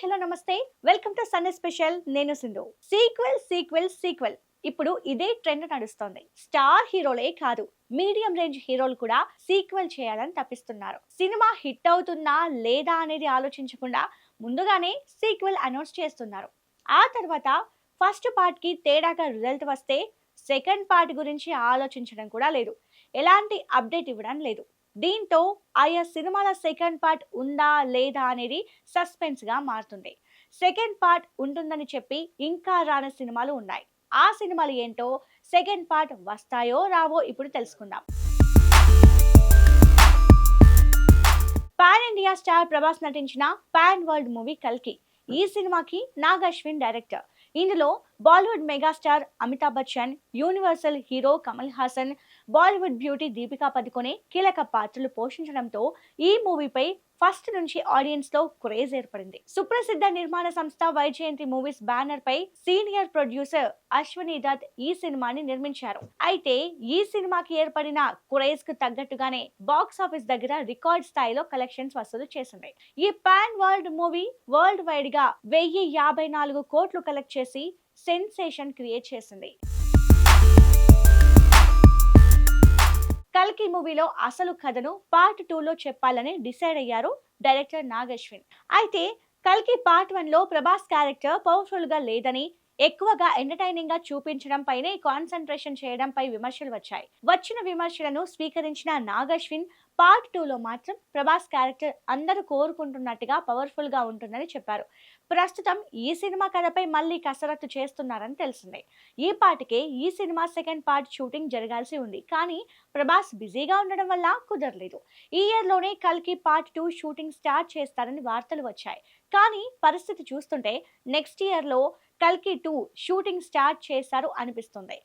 Hello నమస్తే. Welcome to sun special నేను Sindhu. Sequel sequel sequel ఇప్పుడు ఇదే ట్రెండ్ నడుస్తోంది. స్టార్ హీరోలే కాదు మీడియం రేంజ్ హీరోలు కూడా సీక్వెల్ చేయాలని తప్పిస్తున్నారు. సినిమా హిట్ అవుతుందా లేదా అనేది ఆలోచించకుండా ముందుగానే సీక్వెల్ అనౌన్స్ చేస్తున్నారు. ఆ తర్వాత ఫస్ట్ పార్ట్కి తేడాగా రిజల్ట్ వస్తే సెకండ్ పార్ట్ గురించి ఆలోచించడం కూడా లేదు. ఎలాంటి అప్డేట్ ఇవ్వడం లేదు. దీంతో ఆయా సినిమాల సెకండ్ పార్ట్ ఉందా లేదా అనేది సస్పెన్స్గా మారుతుంది. సెకండ్ పార్ట్ ఉంటుందని చెప్పి ఇంకా రాని సినిమాలు ఉన్నాయి. ఆ సినిమాలు ఏంటో సెకండ్ పార్ట్ వస్తాయో రావో ఇప్పుడు తెలుసుకుందాం. పాన్ ఇండియా స్టార్ ప్రభాస్ నటించిన పాన్ వరల్డ్ మూవీ కల్కి. ఈ సినిమాకి నాగ్ అశ్విన్ డైరెక్టర్ ఇందులో Bollywood megastar Amitabh Bachchan universal hero Kamal Haasan Bollywood beauty Deepika Padukone కీలక పాత్రలు పోషించడంతో ఈ మూవీపై ఫస్ట్ నుంచి ఆడియన్స్లో క్రేజ్ ఏర్పడింది. సుప్రసిద్ధ నిర్మాణ సంస్థ వైజయంతి మూవీస్ బ్యానర్ పై సీనియర్ ప్రొడ్యూసర్ అశ్విని దత్ ఈ సినిమాని నిర్మించారు. అయితే ఈ సినిమాకి ఏర్పడిన క్రేజ్కు తగ్గట్టుగానే బాక్స్ ఆఫీస్ దగ్గర రికార్డ్ స్థాయిలో కలెక్షన్స్ వసూలు చేసింది. ఈ పాన్ వరల్డ్ మూవీ వరల్డ్ వైడ్గా వెయ్యి యాభై నాలుగు కోట్లు కలెక్ట్ చేసి సెన్సేషన్ క్రియేట్ చేసింది. కల్కి మూవీలో అసలు కథను పార్ట్ టూలో చెప్పాలని డిసైడ్ అయ్యారు డైరెక్టర్ నాగశ్విన్. అయితే కల్కి పార్ట్ వన్లో ప్రభాస్ క్యారెక్టర్ పవర్ఫుల్గా లేదని ఎక్కువగా ఎంటర్టైనింగ్గా చూపించడం పైనే కాన్సన్ట్రేషన్ చేయడంపై విమర్శలు వచ్చాయి. వచ్చిన విమర్శలను స్వీకరించిన నాగశ్విన్ పార్ట్ టూలో మాత్రం ప్రభాస్ క్యారెక్టర్ అందరూ కోరుకుంటున్నట్టుగా పవర్ఫుల్గా ఉంటుందని చెప్పారు. ప్రస్తుతం ఈ సినిమా కథపై మళ్ళీ కసరత్తు చేస్తున్నారని తెలిసిందే. ఈ పాటికే ఈ సినిమా సెకండ్ పార్ట్ షూటింగ్ జరగాల్సి ఉంది. కానీ ప్రభాస్ బిజీగా ఉండడం వల్ల కుదరలేదు. ఈ ఇయర్లోనే కల్కి పార్ట్ టూ షూటింగ్ స్టార్ట్ చేస్తారని వార్తలు వచ్చాయి. కానీ పరిస్థితి చూస్తుంటే నెక్స్ట్ ఇయర్లో కల్కి టూ షూటింగ్ స్టార్ట్ చేశారు అనిపిస్తుంది.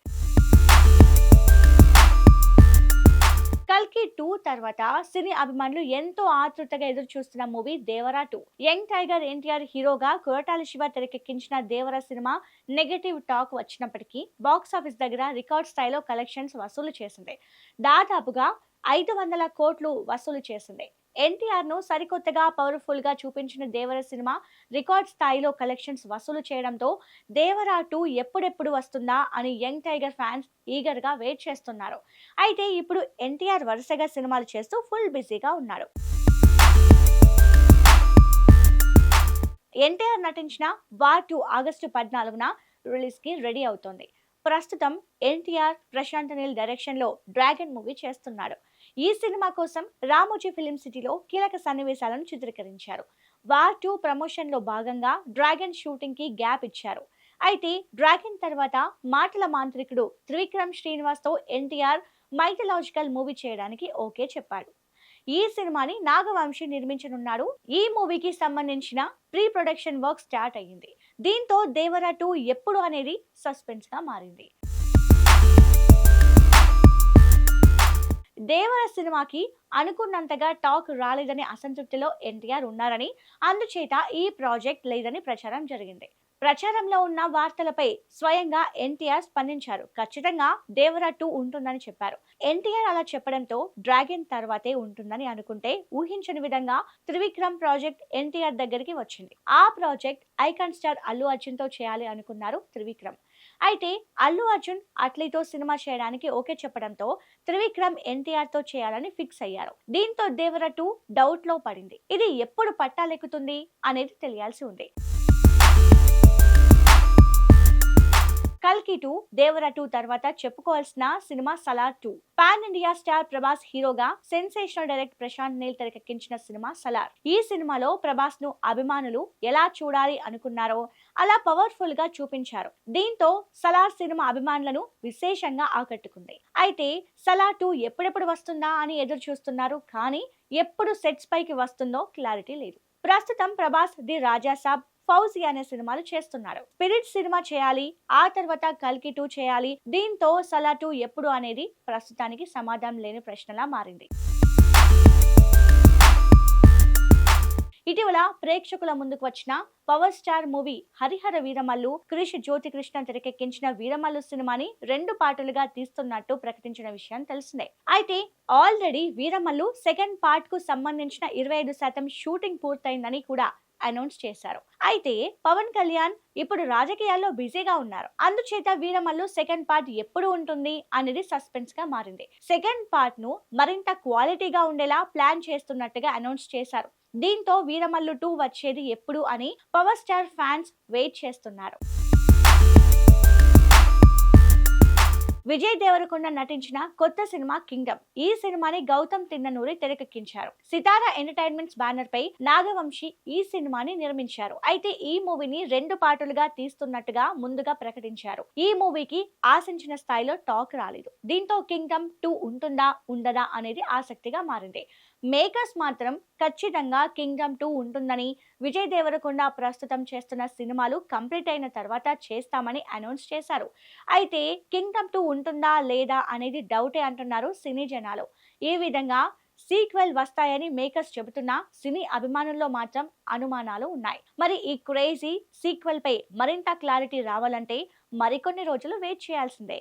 కల్కి టూ తర్వాత సినీ అభిమానులు ఎంతో ఆతృతగా ఎదురు చూస్తున్న movie Devara two. Young tiger NTR హీరోగా కొరటాల శివ తెరకెక్కించిన దేవరా సినిమా నెగటివ్ టాక్ వచ్చినప్పటికీ బాక్స్ ఆఫీస్ దగ్గర రికార్డ్ స్థాయిలో కలెక్షన్స్ వసూలు చేసింది. దాదాపుగా ఐదు వందల కోట్లు వసూలు చేసింది. ఎన్టీఆర్ను సరికొత్తగా పవర్ఫుల్గా చూపించిన దేవర సినిమా రికార్డ్ స్థాయిలో కలెక్షన్స్ వసూలు చేయడంతో దేవరా టూ ఎప్పుడెప్పుడు వస్తుందా అని యంగ్ టైగర్ ఫ్యాన్స్ ఈగర్గా వెయిట్ చేస్తున్నారు. అయితే ఇప్పుడు ఎన్టీఆర్ వరుసగా సినిమాలు చేస్తూ ఫుల్ బిజీగా ఉన్నాడు ఎన్టీఆర్ నటించిన వార్ టూ ఆగస్టు పద్నాలుగున రిలీజ్కి రెడీ అవుతోంది. ప్రస్తుతం ఎన్టీఆర్ ప్రశాంత్ అనిల్ డైరెక్షన్లో డ్రాగన్ మూవీ చేస్తున్నాడు ఈ సినిమా కోసం రామోజీ ఫిలిం సిటీలో కీలక సన్నివేశాలను చిత్రీకరించారు. వార్ టూ ప్రమోషన్లో భాగంగా డ్రాగన్ షూటింగ్కి గ్యాప్ ఇచ్చారు. అయితే డ్రాగన్ తర్వాత మాటల మాంత్రికుడు త్రివిక్రమ్ శ్రీనివాస్తో ఎన్టీఆర్ మైథలాజికల్ మూవీ చేయడానికి ఓకే చెప్పాడు. ఈ సినిమాని నాగవంశీ నిర్మించనున్నాడు. ఈ మూవీకి సంబంధించిన ప్రీ ప్రొడక్షన్ వర్క్ స్టార్ట్ అయ్యింది. దీంతో దేవరా టూ ఎప్పుడు అనేది సస్పెన్స్గా మారింది. దేవర సినిమాకి అనుకున్నంతగా టాక్ రాలేదనే అసంతృప్తిలో ఎన్టీఆర్ ఉన్నారని అందుచేత ఈ ప్రాజెక్ట్ లేదని ప్రచారం జరిగింది. ప్రచారంలో ఉన్న వార్తలపై స్వయంగా ఎన్టీఆర్ స్పందించారు. ఖచ్చితంగా దేవరా టూ ఉంటుందని చెప్పారు. ఎన్టీఆర్ అలా చెప్పడంతో డ్రాగన్ తర్వాతే ఉంటుందని అనుకుంటే ఊహించని విధంగా త్రివిక్రమ్ ప్రాజెక్ట్ ఎన్టీఆర్ దగ్గరికి వచ్చింది. ఆ ప్రాజెక్ట్ ఐకాన్ స్టార్ అల్లు అర్జున్తో చేయాలి అనుకున్నారు త్రివిక్రమ్. అయితే అల్లు అర్జున్ అట్లీతో సినిమా చేయడానికి ఓకే చెప్పడంతో త్రివిక్రమ్ ఎన్టీఆర్తో చేయాలని ఫిక్స్ అయ్యారు. దీంతో దేవర టూ డౌట్లో పడింది. ఇది ఎప్పుడు పట్టాలెక్కుతుంది అనేది తెలియాల్సి ఉంది. కల్కి టూ దేవర టూ తర్వాత చెప్పుకోవాల్సిన cinema Salaar two. Pan India star Prabhas హీరోగా సెన్సేషనల్ డైరెక్ట్ ప్రశాంత్ నీల్ తెరకెక్కించిన సినిమా సలార్. ఈ సినిమాలో ప్రభాస్ను అభిమానులు ఎలా చూడాలి అనుకున్నారో అలా పవర్ఫుల్గా చూపించారు. దీంతో సలార్ సినిమా అభిమానులను విశేషంగా ఆకట్టుకుంది. అయితే సలార్ టూ ఎప్పుడెప్పుడు వస్తుందా అని ఎదురు చూస్తున్నారు కానీ ఎప్పుడు సెట్స్ పైకి వస్తుందో క్లారిటీ లేదు. ప్రస్తుతం ప్రభాస్ ది రాజా సాబ్ ఫౌజీ అనే సినిమాలు చేస్తున్నారు. స్పిరిట్ సినిమా చేయాలి ఆ తర్వాత కల్కి టూ చేయాలి దీంతో సలా టూ ఎప్పుడు అనేది ప్రస్తుతానికి సమాధానం లేని ప్రశ్నలా మారింది. ఇటీవల ప్రేక్షకుల ముందుకు వచ్చిన power star movie Harihara Veeramallu Krish Jyothi Krishna తెరకెక్కించిన వీరమల్లు సినిమాని రెండు పాటలుగా తీస్తున్నట్టు ప్రకటించిన విషయం తెలిసిందే. అయితే ఆల్రెడీ వీరమల్లు సెకండ్ పార్ట్కు సంబంధించిన ఇరవై ఐదు శాతం షూటింగ్ పూర్తయిందని కూడా అనౌన్స్ చేశారు. అయితే పవన్ కళ్యాణ్ ఇప్పుడు రాజకీయాల్లో బిజీగా ఉన్నారు. అందుచేత వీరమల్లు సెకండ్ పార్ట్ ఎప్పుడు ఉంటుంది అనేది సస్పెన్స్గా మారింది. సెకండ్ పార్ట్ను మరింత క్వాలిటీగా ఉండేలా ప్లాన్ చేస్తున్నట్టుగా అనౌన్స్ చేశారు. దీంతో వీరమల్లు టూ వచ్చేది ఎప్పుడు అని పవర్ స్టార్ ఫ్యాన్స్ వెయిట్ చేస్తున్నారు. విజయ్ దేవరకొండ నటించిన కొత్త సినిమా కింగ్డమ్. ఈ సినిమాని గౌతమ్ తిన్ననూరి తెరకెక్కించారు. సితారా ఎంటర్టైన్మెంట్స్ బ్యానర్ పై నాగవంశి ఈ సినిమాని నిర్మించారు. అయితే ఈ మూవీని రెండు పాటలుగా తీస్తున్నట్టుగా ముందుగా ప్రకటించారు. ఈ మూవీకి ఆశించిన స్థాయిలో టాక్ రాలేదు. దీంతో కింగ్డమ్ టూ ఉంటుందా ఉండదా అనేది ఆసక్తిగా మారింది. మేకర్స్ మాత్రం ఖచ్చితంగా కింగ్డమ్ టూ ఉంటుందని విజయ్ దేవరకొండ ప్రస్తుతం చేస్తున్న సినిమాలు కంప్లీట్ అయిన తర్వాత చేస్తామని అనౌన్స్ చేశారు. అయితే కింగ్డమ్ టూ ఉంటుందా లేదా అనేది డౌటే అంటున్నారు సినీ జనాలు. ఈ విధంగా సీక్వెల్ వస్తాయని మేకర్స్ చెబుతున్నా సినీ అభిమానుల్లో మాత్రం అనుమానాలు ఉన్నాయి. మరి ఈ క్రేజీ సీక్వెల్ పై మరింత క్లారిటీ రావాలంటే మరికొన్ని రోజులు వెయిట్ చేయాల్సిందే.